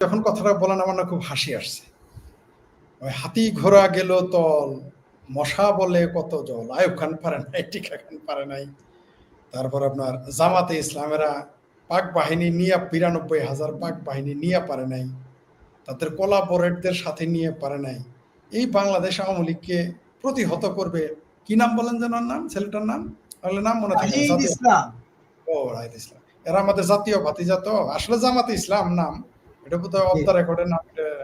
যখন কথাটা বলেন আমার না খুব হাসি আসছে। ওই হাতি ঘোড়া গেল তল মশা বলে কত জল। আয়ুব খান পারে নাই টিকা খান পারে নাই। তারপর আপনার জামাতে ইসলামেরা পাক বাহিনী নিয়ে বিরানব্বই হাজার পাক বাহিনী নিয়ে পারে নাই। তাদের কোলাবোরেটদের সাথে নিয়ে পারে নাই। এই বাংলাদেশ আওয়ামী লীগকে প্রতিহত করবে। কি নাম বলেন যেন নাম? ছেলেটার নাম? তাহলে নাম মনে থাকে ইসলাম। ও রাইত ইসলাম। এরা আমাদের জাতীয় ভাতিজা তো। আসলে জামাতে ইসলাম নাম। এটা বোধহয় অফ দ্য রেকর্ডের নাম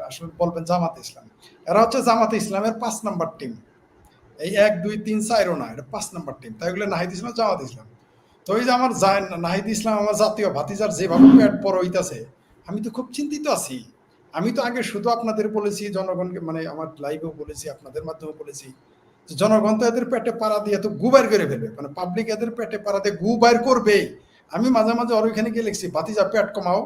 আসলে বলবেন জামাতে ইসলাম। এরা হচ্ছে জামাতে ইসলামের পাঁচ নাম্বার টিম এই এক দুই তিন চারও না এটা পাঁচ নাম্বার টিম তাই বলে নাহিদ ইসলাম জামাত ইসলাম। তো এই যে আমার নাহিদ ইসলাম আমার জাতীয় ভাতিজার যেভাবে পেট বড় হইতাছে আমি তো খুব চিন্তিত আছি। আমি তো আগে শুধু আপনাদের বলেছি জনগণকে মানে আমার লাইভেও বলেছি আপনাদের মাধ্যমে বলেছি জনগণ তো এদের পেটে পাড়া দিয়ে তো গু বাইর করে ফেলবে। মানে পাবলিক এদের পেটে পাড়া দিয়ে গু বাইর করবে আমি মাঝে মাঝে ওর ওইখানে গিয়ে লিখছি ভাতিজা পেট কমাও।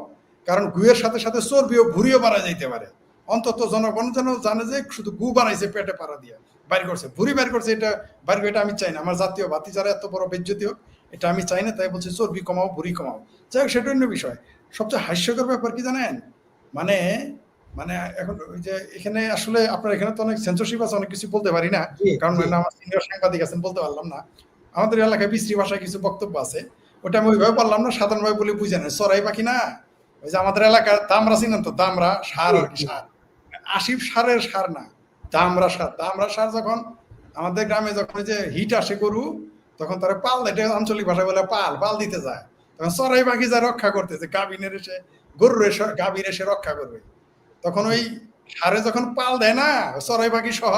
কারণ গুয়ের সাথে সাথে চর্বিও ভুরিও বাড়া যাইতে পারে। অন্তত জনগণ যেন জানে যে শুধু গু বাড়াইছে পেটে পাড়া দিয়ে। বাইর করছে ভুরি বাইর করছে এটা বাইর এটা আমি চাই না। আমার জাতীয় ভাতিজারা এত বড় বেজ্জতি হোক এটা আমি চাই না তাই বলছি চর্বি কমাও ভুরি কমাও। যাই হোক সেটা অন্য বিষয়। সবচেয়ে হাস্যকর ব্যাপার কি জানেন? মানে মানে এখন ওই যে এখানে আসলে আপনার এখানে তো অনেক সেন্সরশিপ আছে অনেক কিছু বলতে পারি না। কারণ মানে আমার সিনিয়র সাংবাদিক আছেন বলতে পারলাম না। আমাদের এলাকায় বিশ্রী ভাষায় কিছু বক্তব্য আছে। ওটা আমি ওইভাবে বললাম না সাধারণভাবে বলে বুঝে নেন সরাই পাখি না? ওই যে আমাদের এলাকার তামরা চিনেন তো? দামরা সার আর কি। সার। আশিফ সারের সার না তামরা সার। তামরা সার যখন আমাদের গ্রামে যখন যে হিট আসে গরু তখন তারা পাল এটা আঞ্চলিক ভাষায় বলে পাল পাল দিতে যায়। তখন সরাই পাখি যা রক্ষা করতেছে গাভিনের এসে গরুর এসে গাভীর এসে রক্ষা করবে। তখন ওই সারে যখন পাল দেয় না সরাই পাখি সহ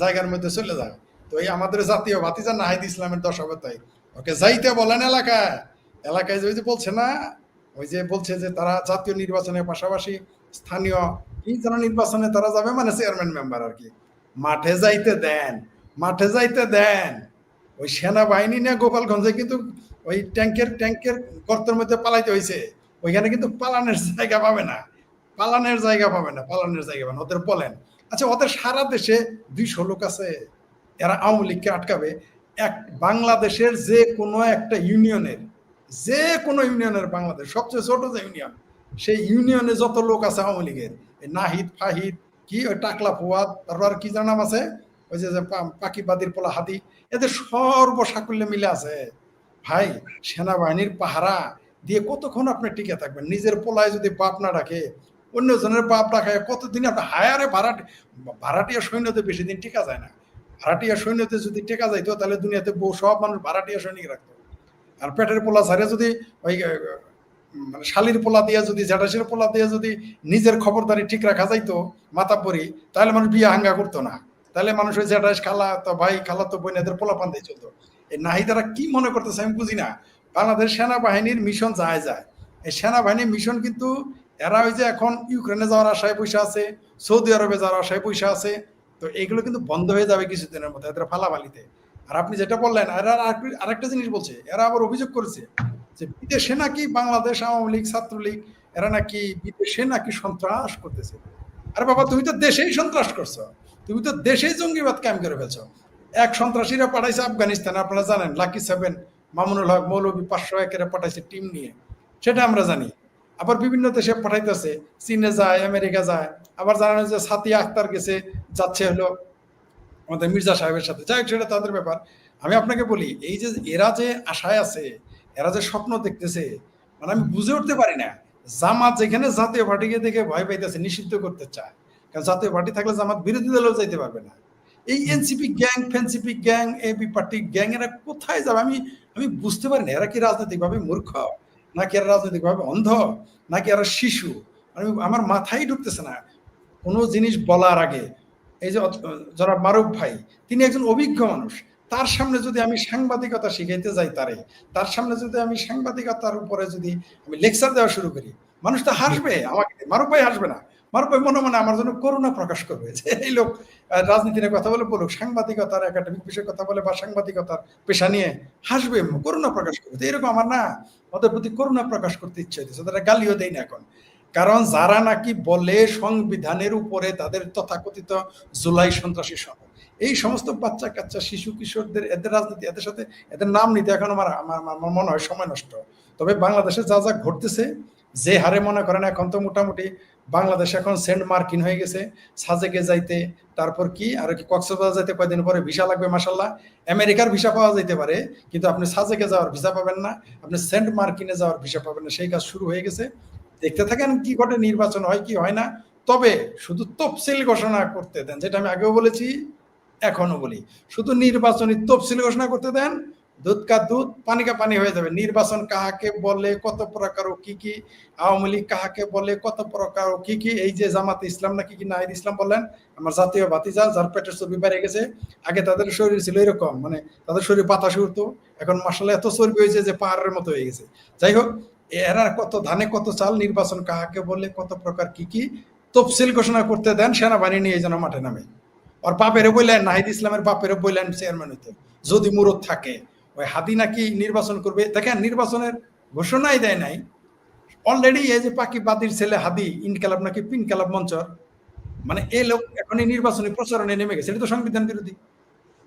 জায়গার মধ্যে চলে যায়। তো এই আমাদের জাতীয় ভাতিজা নাহিদ ইসলামের দশাবে তাই ওকে যাইতে বলেন এলাকায়। এলাকায় যে বলছে না ওই যে বলছে যে তারা জাতীয় নির্বাচনের পাশাপাশি স্থানীয় এই যারা নির্বাচনে তারা যাবে মানে চেয়ারম্যান মেম্বার আর কি। মাঠে যাইতে দেন, মাঠে যাইতে দেন। ওই সেনাবাহিনী নিয়ে গোপালগঞ্জে কিন্তু ওই ট্যাঙ্কের ট্যাঙ্কের গর্তের মধ্যে পালাইতে হয়েছে ওইখানে কিন্তু পালানের জায়গা পাবে না, পালানের জায়গা পাবে না, পালানের জায়গা পাবে না, ওদের বলেন। আচ্ছা ওদের সারা দেশে দুইশো লোক আছে, এরা আওয়ামী লীগকে আটকাবে। এক বাংলাদেশের যে কোনো একটা ইউনিয়নের যে কোনো ইউনিয়নের বাংলাদেশ, সবচেয়ে ছোট যে ইউনিয়ন, সেই ইউনিয়নে যত লোক আছে আওয়ামী লীগের নাহিদ, ফাহিদ, কি ওই টাকলা ফুয়াদ, তারপর আর কি জানাম আছে? ওই যে পাকিবাদির পোলা হাতি, এদের সর্বসাকুল্যে মিলে আছে। ভাই, সেনাবাহিনীর পাহারা দিয়ে কতক্ষণ আপনি টিকে থাকবেন? নিজের পোলায় যদি বাপ না ডাকে, অন্যজনের বাপ ডাকায় কতদিন আপনি হায়ারে ভাড়াটি, ভাড়াটিয়া সৈন্যতে বেশি দিন টিকা যায় না। ভাড়াটিয়া সৈন্যতে যদি টেকা যাইতো, তাহলে দুনিয়াতে বউ সব মানুষ ভাড়াটিয়া সৈনিক রাখতো। আর পেটের পোলা ছাড়ে যদি ওই মানে শালির পোলা দিয়ে যদি, জ্যাঠাসের পোলা দিয়ে যদি নিজের খবরদারি ঠিক রাখা যাইতো পরি তাহলে মানুষ বিয়ে হাঙ্গা করতো না। তাহলে মানুষ ওই জ্যাঠাস খালা তো ভাই, খালা তো বোনেদের পোলা পান্তাই চলতো। এই নাহিদারা কি মনে করতেছে আমি বুঝি না বাংলাদেশ সেনাবাহিনীর মিশন যায় যায়। এই সেনাবাহিনীর মিশন কিন্তু এরা ওই যে এখন ইউক্রেনে যাওয়ার আশায় পয়সা আছে, সৌদি আরবে যাওয়ার আশায় পয়সা আছে। তো এগুলো কিন্তু বন্ধ হয়ে যাবে কিছুদিনের মধ্যে, এদের ফালাফালিতে। আর আপনি যেটা বললেন এরা আর- আরেকটা জিনিস বলছে, এরা আবার অভিযোগ করেছে যে বিদেশে নাকি বাংলাদেশ আওয়ামী লীগ, ছাত্রলীগ, এরা নাকি বিদেশে নাকি সন্ত্রাস করতেছে। আরে বাবা, তুমি তো দেশেই সন্ত্রাস করছ। তুমি তো দেশেই জঙ্গিবাদ কায়েম করে ফেলছো। এক সন্ত্রাসীরা পাঠাইছে আফগানিস্তান, আপনারা জানেন, লাকি সেভেন, মামুনুল হক মৌলবী পাঁচশো একেরা পাঠাইছে টিম নিয়ে। সেটা আমরা জানি। আবার বিভিন্ন দেশে পাঠাইতেছে, চীনে যায়, আমেরিকা যায়। আবার জানানো যে সাথী আক্তার গেছে, যাচ্ছে হলো আমাদের মির্জা সাহেবের সাথে। যাই সেটা তাদের ব্যাপার। আমি আপনাকে বলি এই যে এরা যে আশায় আছে এরা যে স্বপ্ন দেখতেছে মানে আমি বুঝে উঠতে পারি না। জামাত যেখানে জাতীয় পার্টিকে দেখে ভয় পাইতেছে নিষিদ্ধ করতে চায়। কারণ জাতীয় পার্টি থাকলে জামাত বিরোধী দলেও যাইতে পারবে না। এই এনসিপি গ্যাং ফেনসিপি গ্যাং এবি পার্টি গ্যাং এরা কোথায় যাবে? আমি আমি বুঝতে পারি না। এরা কি রাজনৈতিকভাবে মূর্খ? নাকি এরা রাজনৈতিকভাবে অন্ধ? নাকি এরা শিশু? আমি আমার মাথায় ঢুকতেছে না। কোনো জিনিস বলার আগে এই যে যারা মারুফ ভাই তিনি একজন অভিজ্ঞ মানুষ। তার সামনে যদি আমি সাংবাদিকতা শিখাইতে যাই তারে তার সামনে যদি আমি সাংবাদিকতার উপরে যদি আমি লেকচার দেওয়া শুরু করি মানুষ তো হাসবে আমাকে মারুফ ভাই হাসবে না। মারুফ ভাই মনে মনে আমার জন্য করুণা প্রকাশ করবে যে এই লোক রাজনীতি নিয়ে কথা বলে বলুক সাংবাদিকতার একাডেমিক বিষয়ে কথা বলে বা সাংবাদিকতার পেশা নিয়ে হাসবে করুণা প্রকাশ করবে। এরকম আমার না ওদের প্রতি করুণা প্রকাশ করতে ইচ্ছে হইতেছে। গালিও দেয় না এখন। কারণ যারা নাকি বলে সংবিধানের উপরে তাদের তথাকথিত জুলাই সন্ত্রাসী সহ। এই সমস্ত বাচ্চা কাচ্চা, শিশু, কিশোরদের, এদের রাজনীতি, এদের সাথে এদের নাম নিতে এখন আমার আমার মনে হয় সময় নষ্ট। তবে বাংলাদেশে যা যা ঘটতেছে, যে হারে মনে করেন এখন তো মোটামুটি বাংলাদেশ এখন সেন্ট মার্কিন হয়ে গেছে। সাজেকে যাইতে, তারপর কি, আর কি কক্সবাজার যাইতে কয়েকদিন পরে ভিসা লাগবে মাসাল্লাহ আমেরিকার ভিসা পাওয়া যাইতে পারে, কিন্তু আপনি সাজেকে যাওয়ার ভিসা পাবেন না। আপনি সেন্ট মার্কিনে যাওয়ার ভিসা পাবেন না। সেই কাজ শুরু হয়ে গেছে। দেখতে থাকেন কি ঘটে, নির্বাচন হয় কি হয় না। তবে শুধু তফসিল ঘোষণা করতে দেন, যেটা আমি আগেও বলেছি এখনও বলি। শুধু নির্বাচনী তফসিল ঘোষণা করতে দেন, দুধ কা দুধ, পানি কা পানি হয়ে যাবে। নির্বাচন কাহাকে বলে, কত প্রকার ও কি কি, আওয়ামী লীগ কাহাকে বলে, কত প্রকার ও কি কি, এই যে জামাতে ইসলাম নাকি কি কি নাহিদ ইসলাম বললেন, আমার জাতীয় বাতিজা যার পেটের চর্বি বেড়ে গেছে, আগে তাদের শরীর ছিল এরকম মানে তাদের শরীর বাতাসে উঠতো, এখন মাসাল্লাহ এত চর্বি হয়েছে যে পাহাড়ের মতো হয়ে গেছে। যাই হোক এরা কত ধানে কত চাল নির্বাচন কাহাকে বলে, কত প্রকার কি কি তফসিল ঘোষণা করতে দেন, সেনাবাহিনী নিয়ে যেন মাঠে নামে। আর বাপেরে বললেন নাহিদ ইসলামের বাপেরে বললেন চেয়ারম্যান হইতে। যদি মুরত থাকে, ওই হাদি নাকি নির্বাচন করবে? দেখেন, নির্বাচনের ঘোষণাই দেয় নাই। অলরেডি এই যে পাকি বাদির ছেলে হাদি, ইনকালাব নাকি পিনকালাব মঞ্চর মানে এই লোক এখনই নির্বাচনী প্রচারণে নেমে গেছে। এটা তো সংবিধান বিরোধী।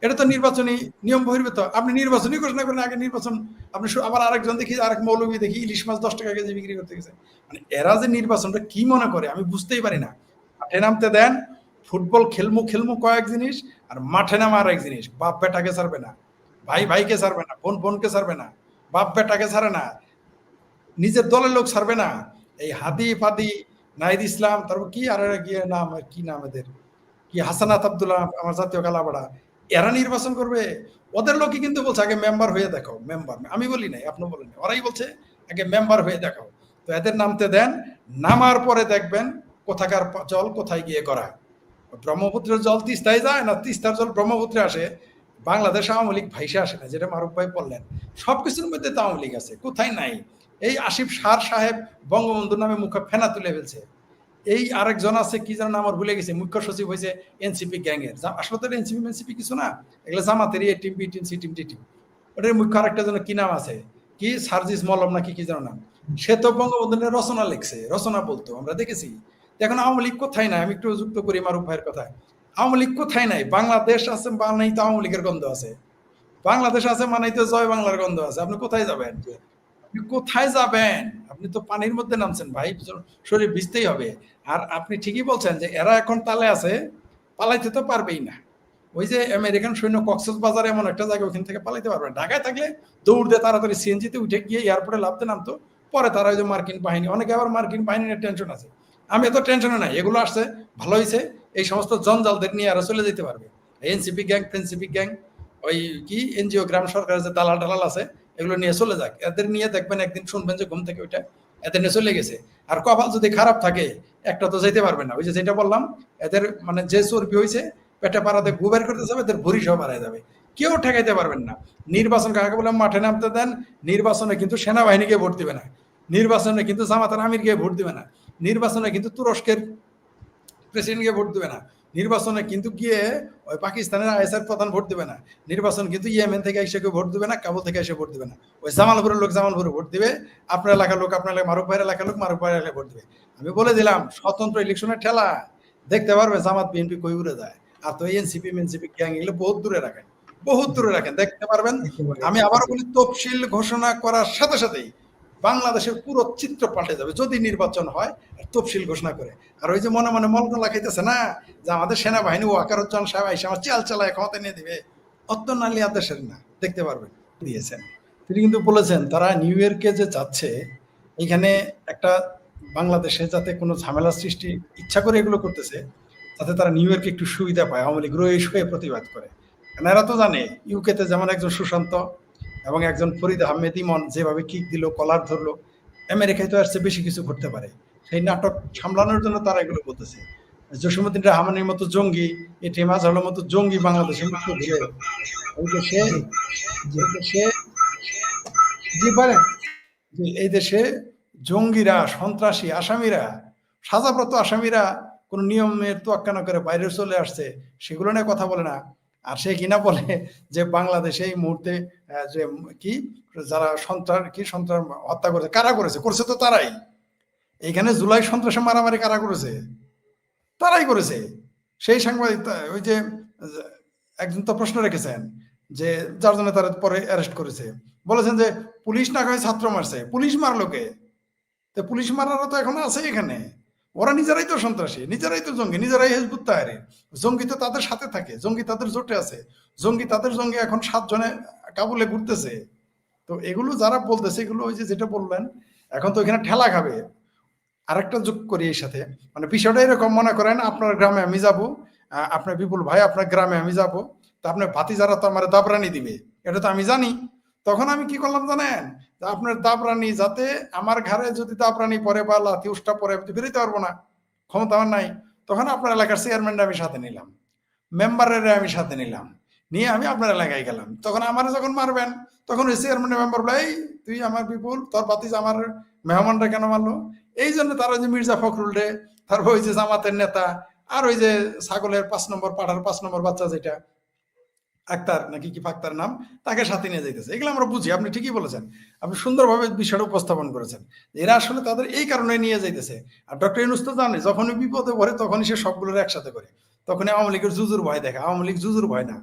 এটা তো নির্বাচনী নিয়ম বহির্ভূত। আপনি নির্বাচনী ঘোষণা করেন, আগে নির্বাচন, আপনি আবার আরেকজন দেখি, আরেক মৌলবী দেখি, ইলিশ মাছ দশ টাকা কেজি বিক্রি করতে গেছে। মানে এরা যে নির্বাচনটা কি মনে করে, আমি বুঝতেই পারি না। মাঠে নামতে দেন, ফুটবল খেলমু খেলমু কয়েক জিনিস, আর মাঠে নামা আর এক জিনিস, বাপ বেটাকে ছাড়বে না, ভাই ভাইকে ছাড়বে না, বোন বোনকে ছাড়বে না, বাপ বেটাকে ছাড়ে না, নিজের দলের লোক ছাড়বে না। এই হাদি ফাদি, নাহিদ ইসলাম, তারপর কি আর কি নাম কি নাম এদের? কি হাসানাত আব্দুল্লাহ, আমার জাতীয় কালাবাড়া এরা নির্বাচন করবে, ওদের লোকই কিন্তু বলছে, আগে মেম্বার হয়ে দেখাও মেম্বার আমি বলি নাই, আপনি বলেন। ওরাই বলছে, আগে মেম্বার হয়ে দেখাও। তো এদের নামতে দেন, নামার পরে দেখবেন কোথাকার জল কোথায় গিয়ে করায় ব্রহ্মপুত্রের জল তিস্তায় যায় না, তিস্তার জল ব্রহ্মপুত্রে আসে, বাংলাদেশ আওয়ামী লীগ ভাইসে আসে না, যেটা মারুফ ভাই বললেন। সব কিছুর মধ্যে তো আওয়ামী লীগ আছে, কোথায় নাই? এই আসিফ সার সাহেব বঙ্গবন্ধুর নামে মুখে ফেনা তুলে ফেলছে। এই আরেকজন আছে, কি যেন আমার ভুলে গেছে, মুখ্য সচিব হয়েছে এনসিপি গ্যাংয়ের। যা- আসলে তো এনসিপি এনসিপি কিছু না, এগুলো জামাতেরই A team, B team, C team T team. ওটার মুখ্য আরেকটা যেন কি নাম আছে? কি? সার্জিস মলম নাকি কি যেন নাম? সে তো বঙ্গবন্ধু রচনা লিখছে, রচনা বলতো, আমরা দেখেছি। এখন আওয়ামী লীগ কোথায় নাই? আমি একটু যুক্ত করি মারুফ ভাইয়ের কথা। আওয়ামী লীগ কোথায় নাই? বাংলাদেশ আছে মানেই তো আওয়ামী লীগের গন্ধ আছে। বাংলাদেশ আছে মানেই তো জয় বাংলার গন্ধ আছে। আপনি কোথায় যাবেন? আপনি কোথায় যাবেন আপনি তো পানির মধ্যে নামছেন ভাই শরীর ভিজতেই হবে। আর আপনি ঠিকই বলছেন যে এরা এখন তালে আছে, পালাইতে তো পারবেই না। ওই যে আমেরিকান সৈন্য কক্সেস বাজার এমন একটা জায়গা ওখান থেকে পালাইতে পারবে ঢাকায় থাকলে দৌড় দিয়ে তাড়াতাড়ি সিএনজিতে উঠে গিয়ে এয়ারপোর্টে লাভতে নামতো। পরে তারা ওই যে মার্কিন বাহিনী, অনেকে আবার মার্কিন বাহিনী নিয়ে টেনশন আছে। আমি এত টেনশনে নাই, এগুলো আসছে, ভালো হয়েছে এই সমস্ত জঞ্জালদের নিয়ে এরা চলে যেতে পারবে। এনসিপি গ্যাং প্রিন্সিপি গ্যাং, ওই কি, এনজিও গ্রাম সরকারের যে দালাল টালাল আছে এগুলো নিয়ে চলে যাক। এদের নিয়ে দেখবেন একদিন শুনবেন যে ঘুম থেকে ওইটা এদের নিয়ে চলে গেছে। আর কপাল যদি খারাপ থাকে, একটা তো যেতে পারবে না। ওই যে যেটা বললাম, এদের মানে যে চর্বি হয়েছে পেটে পাড়াতে গুবের করতে যাবে, এদের ভুরি সহ বাড়ায় যাবে। কেউ ঠেকাইতে পারবেন না। নির্বাচন কাকে বলে? মাঠে নামতে দেন, নির্বাচনে কিন্তু সেনাবাহিনীকে ভোট দিবে না। নির্বাচনে কিন্তু জামাতার আমিরকে ভোট দিবে না। নির্বাচনে কিন্তু তুরস্কের প্রেসিডেন্টকে ভোট দিবে না। নির্বাচনে কিন্তু গিয়ে ওই পাকিস্তানের আইএসআর প্রধান ভোট দেবে না। নির্বাচন কিন্তু ইয়েমেন থেকে এসে কেউ ভোট দেবে না কাবুল থেকে এসে ভোট দেবে না। ওই জামালপুরের লোক জামালপুরে ভোট দিবে আপনার এলাকার লোক আপনার এলাকা মারুফ ভাইয়ের এলাকার লোক মারুফ ভাইয়ের এলাকায় ভোট দিবে। আমি বলে দিলাম স্বতন্ত্র ইলেকশনের ঠেলা। দেখতে পারবে জামাত বিএনপি কই উড়ে যায়। আর তো এনসিপি এনসিপি গ্যাং এগুলো বহুত দূরে রাখেন বহুত দূরে রাখেন দেখতে পারবেন। আমি আবার বলি তফসিল ঘোষণা করার সাথে সাথেই বাংলাদেশের পুরো চিত্র পাল্টে যাবে। যদি নির্বাচন হয় তফসিল ঘোষণা করে। আর ওই যে মনে মনে মগ্ন লাগাইতেছে না, যে আমাদের সেনাবাহিনী ওয়াকারুজ্জামান সাহেব আইসা আমার চাল চালায় ক্ষমতা নিয়ে দিবে। অত্য নালি আদেশের না, দেখতে পারবেন। দিয়েছেন। তিনি কিন্তু বলেছেন, তারা নিউ ইয়র্কে যে যাচ্ছে এখানে একটা বাংলাদেশে যাতে কোনো ঝামেলা সৃষ্টি, ইচ্ছা করে এগুলো করতেছে যাতে তারা নিউ ইয়র্কে একটু সুবিধা পায়, আওয়ামী লীগ হয়ে প্রতিবাদ করে। এরা তো জানে ইউকেতে যেমন একজন সুশান্ত এবং একজন ফরিদ আহমেদ ইমন যেভাবে কিক দিল কলার ধরলো, আমেরিকায় তো আর চেয়ে বেশি কিছু করতে পারে। সেই নাটক সামলানোর জন্য তারা এগুলো বলতেছে। জসীমুদ্দিন রহমানের মতো জঙ্গি, এটিএম আজহারের মতো জঙ্গি বাংলাদেশের মুক্ত ঘুরে এই দেশে জঙ্গিরা, সন্ত্রাসী, আসামিরা, সাজাপ্রাপ্ত আসামিরা কোনো নিয়মের তোয়াক্কা না করে বাইরে চলে আসছে, সেগুলো নিয়ে কথা বলে না। আর সে কিনা বলে যে বাংলাদেশে এই মুহূর্তে যে কি, যারা সন্ত্রাস, কি সন্ত্রাস হত্যা করেছে, কারা করেছে? করছে তো তারাই। এইখানে জুলাই সন্ত্রাসে মারামারি কারা করেছে? তারাই করেছে। সেই সাংবাদিক, ওই যে, একজন তো প্রশ্ন রেখেছেন যে যার জন্য তারা পরে অ্যারেস্ট করেছে। বলেছেন যে, পুলিশ না হয় ছাত্র মারছে। পুলিশ মারলো কে? তো পুলিশ মারারও তো এখন আছে এখানে। ওরা নিজেরাই তো সন্ত্রাসী, নিজেরাই তো জঙ্গি, নিজেরাই হেজবুত তাহারি জঙ্গি তো তাদের সাথে থাকে, জঙ্গি তাদের জোটে আছে, জঙ্গি তাদের জঙ্গি এখন সাতজনে কাবুলে ঘুরতেছে। তো এগুলো যারা বলতেছে, এগুলো ওই যে যেটা বললেন, এখন তো ওইখানে ঠেলা খাবে। আরেকটা যোগ করি এই সাথে। মানে বিষয়টা এরকম মনে করেন, আপনার গ্রামে আমি যাব আপনার বিপুল ভাই আপনার গ্রামে আমি যাব, তা আপনার ভাতি যারা তো আমার দাবরানি দিবে। এটা তো আমি জানি। তখন আমি কি করলাম জানেন? আপনার দাবরানি যাতে আমার ঘরে যদি দাবরানি পরে বা লাথি উষ্টা পরে বেরোতে পারব না। ক্ষমতা আমার নাই। তখন আপনার এলাকার চেয়ারম্যানটা আমি সাথে নিলাম। মেম্বারের আমি সাথে নিলাম। নিয়ে আমি আপনার এলাকায় গেলাম। তখন আমার যখন মারবেন তখন ওই চেয়ারম্যানের মেম্বার বলে "এই, তুই আমার বিপুল তোর বাতিজ আমার মেহমানরা কেন মারলো? এই জন্য তারা যে মির্জা ফখরুল রে তারপর ওই যে জামাতের নেতা আর ওই যে ছাগলের পাঁচ নম্বর পাঠার পাঁচ নম্বর বাচ্চা যেটা আক্তার নাকি কি ফাক্তার নাম? তাকে সাথে নিয়ে যাইতেছে। এগুলো আমরা বুঝি, আপনি ঠিকই বলেছেন। আপনি সুন্দরভাবে বিষয়টা উপস্থাপন করেছেন। এরা আসলে তাদের এই কারণে নিয়ে যাইতেছে। আর ডক্টর ইনুস তো জানে, যখনই বিপদে পড়ে তখনই সে সবগুলোর একসাথে করে। তখনই আওয়ামী লীগের জুজুর ভয় দেখে। আওয়ামী লীগ জুজুর ভয় না।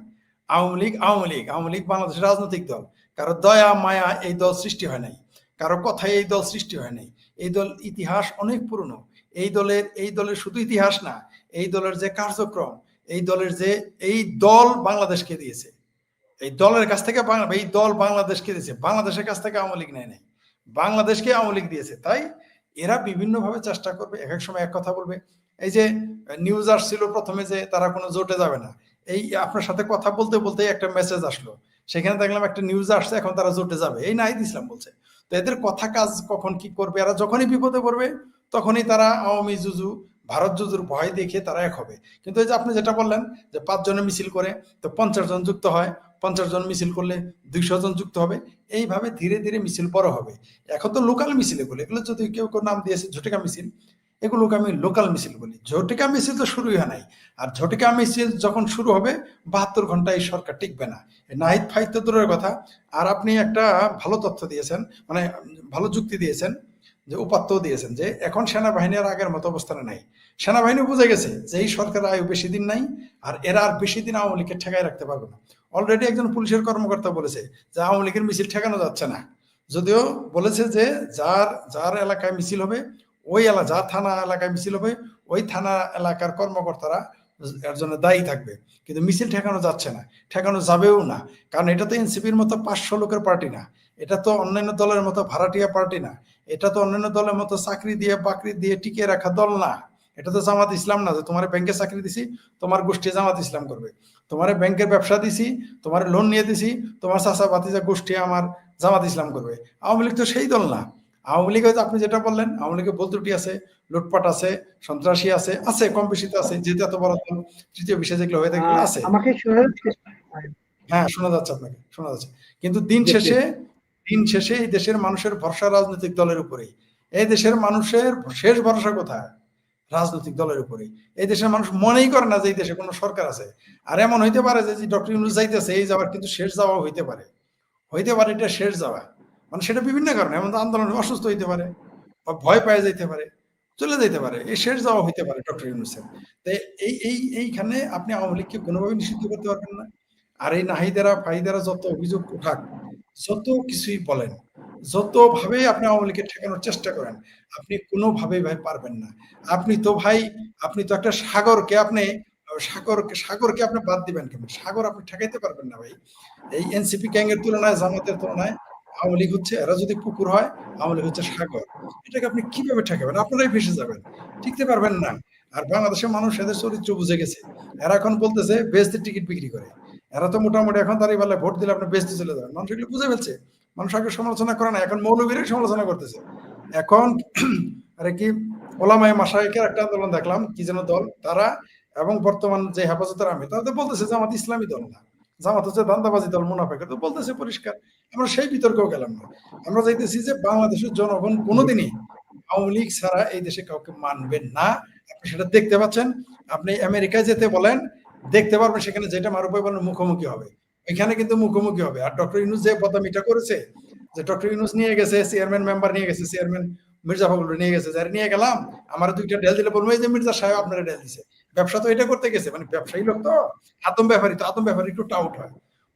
আওয়ামী লীগ আওয়ামী লীগ। আওয়ামী লীগ বাংলাদেশের রাজনৈতিক দল। কারও দয়া, মায়া এই দল সৃষ্টি হয় নাই। কারও কথায় এই দল সৃষ্টি হয় নাই। এই দল ইতিহাস অনেক পুরনো। এই দলের এই দলের শুধু ইতিহাস না, এই দলের যে কার্যক্রম এই দলের যে, এই দল বাংলাদেশকে দিয়েছে। এই দলের কাছ থেকে এই দল বাংলাদেশকে দিয়েছে। বাংলাদেশের কাছ থেকে আওয়ামী লীগ নেয় নাই বাংলাদেশকে আওয়ামী লীগ দিয়েছে। তাই এরা বিভিন্নভাবে চেষ্টা করবে, এক এক সময় এক কথা বলবে। এই যে নিউজ আসছিল প্রথমে যে, তারা কোনো জোটে যাবে না। এই আপনার সাথে কথা বলতে বলতে একটা মেসেজ আসলো। সেখানে দেখলাম একটা নিউজ আসছে, এখন তারা জোটে যাবে। এই নাহিদ ইসলাম বলছে। তো এদের কথা কাজ কখন কি করবে? এরা যখনই বিপদে পড়বে, তখনই তারা আওয়ামী জুজু ভারত জুজুর ভয় দেখে তারা এক হবে। কিন্তু এই যে আপনি যেটা বললেন যে পাঁচ জনে মিছিল করে, তো পঞ্চাশ জন যুক্ত হয়, পঞ্চাশ জন মিছিল করলে দুইশো জন যুক্ত হবে, এইভাবে ধীরে ধীরে মিছিল বড় হবে। এখন তো লোকাল মিছিল এগুলো এগুলো যদি কেউ কেউ নাম দিয়েছে, ঝটিকা মিছিল এগুলোকে আমি লোকাল মিছিল বলি। ঝটিকা মিছিল তো শুরুই হয় নাই, আর ঝটিকা মিছিল যখন শুরু হবে, বাহাত্তর ঘণ্টা এই সরকার টিকবে না। নাহিদ ফাহিদ তো দূরের কথা, আর আপনি একটা ভালো তথ্য দিয়েছেন মানে ভালো যুক্তি দিয়েছেন, যে উপাত্ত দিয়েছেন, যে এখন সেনাবাহিনী আর আগের মতো অবস্থানে নাই। সেনাবাহিনী বুঝে গেছে যে এই সরকার আয়ু বেশি দিন নাই আর এরা আর বেশি দিন আওয়ামী লীগকে ঠেকায় রাখতে পারবে না। অলরেডি একজন পুলিশের কর্মকর্তা বলেছে যে আওয়ামী লীগের মিছিল ঠেকানো যাচ্ছে না। যদিও বলেছে যে যার যার এলাকায় মিছিল হবে, ওই এলাকা যার থানা এলাকায় মিছিল হবে, ওই থানা এলাকার কর্মকর্তারা এর জন্য দায়ী থাকবে। কিন্তু মিছিল ঠেকানো যাচ্ছে না, ঠেকানো যাবেও না। কারণ এটা তো এনসিপির মতো পাঁচশো লোকের পার্টি না। এটা তো অন্যান্য দলের মতো ভাড়াটিয়া পার্টি না। এটা তো অন্যান্য দলের মতো চাকরি দিয়ে, বাকরি দিয়ে টিকিয়ে রাখা দল না। এটা তো জামাত ইসলাম না যে তোমার ব্যাংকে চাকরি দিছি তোমার গোষ্ঠী জামাত ইসলাম করবে। তোমার ব্যাংকের ব্যবসা দিছি তোমার লোন নিয়ে দিছি তোমার চাষা বাতিজা গোষ্ঠী আমার জামাত ইসলাম করবে। আওয়ামী লীগ তো সেই দল না। আওয়ামী লীগ হয়তো আপনি যেটা বললেন আওয়ামী লীগের বল ত্রুটি আছে লুটপাট আছে সন্ত্রাসী আছে আছে কম বেশি তো আছে যেহেতু এত বড় দল তৃতীয় বিষয় যেগুলো হয়ে থাকে আছে। আমাকে হ্যাঁ শোনা যাচ্ছে আপনাকে শোনা যাচ্ছে। কিন্তু দিন শেষে দিন শেষে এই দেশের মানুষের ভরসা রাজনৈতিক দলের উপরেই। এই দেশের মানুষের শেষ ভরসা কোথায়? রাজনৈতিক দলের উপরে এই দেশের মানুষ মনেই করে না যে এই দেশে কোনো সরকার আছে। আর এমন হইতে পারে যে ডক্টর ইউনুস যাইতেছে, এই যাওয়ার কিন্তু শেষ যাওয়া হইতে পারে। হইতে পারে এটা শেষ যাওয়া। মানে সেটা বিভিন্ন কারণে, এমন আন্দোলন অসুস্থ হইতে পারে বা ভয় পায় যাইতে পারে, চলে যেতে পারে। এই শেষ যাওয়া হইতে পারে ডক্টর ইউনুসের। তাই এই এই, এইখানে আপনি আওয়ামী লীগকে কোনোভাবে নিষিদ্ধ করতে পারবেন না। আর এই নাহিদেরা, ফাহিদেরা যত অভিযোগ উঠাক, যত কিছুই বলেন যত ভাবে আপনি আওয়ামী লীগকে ঠেকানোর চেষ্টা করেন, আপনি কোনোভাবেই ভাই পারবেন না। আপনি তো ভাই, আপনি তো একটা সাগরকে আপনি, সাগরকে সাগরকে আপনি বাদ দিবেন কেমন সাগর আপনি ঠেকাইতে পারবেন না ভাই। এই এনসিপি গ্যাং এর তুলনায়, জামাতের তুলনায় আওয়ামী লীগ হচ্ছে, এরা যদি পুকুর হয় আওয়ামী লীগ হচ্ছে সাগর। এটাকে আপনি কীভাবে ঠেকাবেন? আপনারাই ভেসে যাবেন। টিকতে পারবেন না। আর বাংলাদেশের মানুষ এদের চরিত্র বুঝে গেছে। এরা এখন বলতেছে বেস্টের টিকিট বিক্রি করে। এরা তো মোটামুটি এখন তারই বেলা ভোট দিলে আপনি বেস্টে চলে যাবেন। মানুষ এগুলো বুঝে ফেলছে। মানুষ আগে সমালোচনা করে না এখন মৌলবীরই সমালোচনা করতেছে। এখন আরে কি ওলামাই মাসাইকের একটা আন্দোলন দেখলাম, কি যেন দল, তারা এবং বর্তমান যে হেফাজতের আমি তারা তো বলতেছে যে আমাদের ইসলামী দল না, জামাত হচ্ছে দান্দাবাজি দল মুনাফেকের তো বলতেছে পরিষ্কার। আমরা সেই বিতর্কেও গেলাম না। আমরা চাইতেছি যে বাংলাদেশের জনগণ কোনোদিনই আওয়ামী লীগ ছাড়া এই দেশে কাউকে মানবেন না। আপনি সেটা দেখতে পাচ্ছেন, আপনি আমেরিকায় যেতে বলেন, দেখতে পারবেন সেখানে যেটা মারুফ ভাই বলেন, মুখোমুখি হবে। এখানে কিন্তু মুখোমুখি হবে। আর ডক্টর ইউনুস যে বদামিটা করেছে যে ডক্টর ইউনুস নিয়ে গেছে চেয়ারম্যান মেম্বার নিয়ে গেছে চেয়ারম্যান মির্জা ফখরুল নিয়ে গেছে যারা নিয়ে গেলাম আমার দুইটা ডেল দিলে বলব এই যে মির্জা সাহেব আপনারা ডেল দিছে। ব্যবসা তো এটা করতে গেছে মানে ব্যবসায়ী লোক তো আতম ব্যাপারী তো আতম ব্যাপারী একটু টাউট হয়।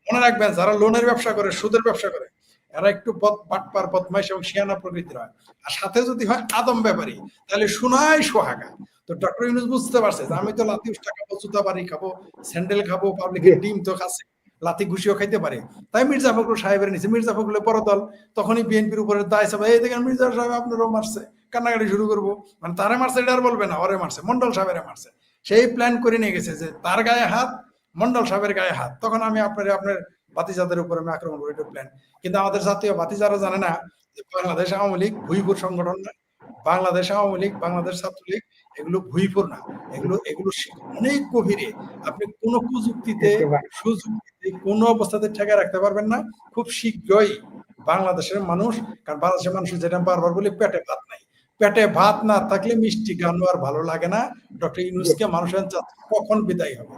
মনে রাখবেন যারা লোনের ব্যবসা করে সুদের ব্যবসা করে এরা একটু বদ বাটপার বদমাইশ এবং শিয়ানা প্রকৃতির হয়। আর সাথে যদি হয় আদম ব্যাপারী তাহলে শোনাই সোহাগা। তো ডক্টর ইউনুস বুঝতে পারছে যে আমি তো লাতি টাকা খাব জুতা বাড়ি খাব স্যান্ডেল খাব পাবলিকের ডিম তো খাচ্ছে। লাতি ঘুষিও খাইতে পারে। তাই মির্জা ফখরুল সাহেবের নিচে, মির্জা ফখরুলের বড় দল তখনই বিএনপির উপরে দায় সাহেব এই দেখেন মির্জা সাহেব আপনারও মারছে, কান্নাকাটি শুরু করব। মানে তারে মারছে, এটা আর বলবে না, ওরে মারছে, মন্ডল সাহেবের মারছে। সেই প্ল্যান করে নিয়ে গেছে যে তার গায়ে হাত, মন্ডল সাহেবের গায়ে হাত। তখন আমি আপনার আপনার বাতিজাদের উপর আমি আক্রমণ করি, এটা প্ল্যান কিন্তু আমাদের জাতীয় বাতিজারা জানে না যে বাংলাদেশ আওয়ামী লীগ, ভুইপুর সংগঠন না, বাংলাদেশ আওয়ামী লীগ, বাংলাদেশ ছাত্রলীগ এগুলো ভুইপুর না। এগুলো এগুলো অনেক গভীরে। আপনি কোনো প্রযুক্তিতে। সুযুক্তিতে কোনো অবস্থাতে ঠেকায় রাখতে পারবেন না। খুব শীঘ্রই বাংলাদেশের মানুষ কারণ বাংলাদেশের মানুষ যেটা বারবার বলি পেটে ভাত নাই। পেটে ভাত না থাকলে মিষ্টি গানও আর ভালো লাগে না। ডক্টর ইউনুসকে মানুষের কখন বিদায় হবে?